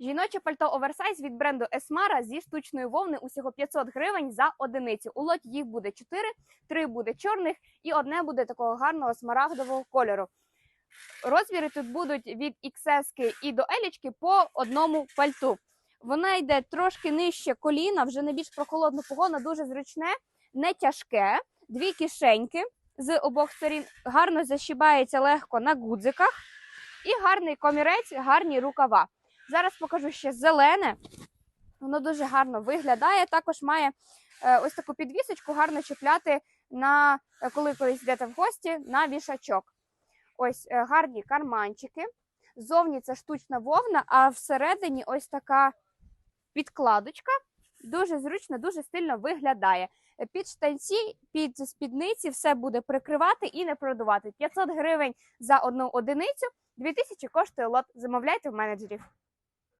Жіноче пальто оверсайз від бренду Esmara зі штучної вовни усього 500 гривень за одиницю. У лоті їх буде 4, 3 буде чорних і одне буде такого гарного смарагдового кольору. Розміри тут будуть від XS і до елічки по одному пальту. Вона йде трошки нижче коліна, вже не більш прохолодну погоду, дуже зручне, не тяжке, дві кишеньки з обох сторін, гарно защібається легко на гудзиках і гарний комірець, гарні рукава. Зараз покажу ще зелене. Воно дуже гарно виглядає. Також має е, ось таку підвісочку, гарно чіпляти на е, коли колись йдете в гості на вішачок. Ось е, гарні карманчики. Зовні це штучна вовна, а всередині ось така підкладочка. Дуже зручно, дуже стильно виглядає. Під штанці, під спідниці все буде прикривати і не продувати. 500 гривень за одну одиницю, 2000 коштує лот. Замовляйте в менеджерів.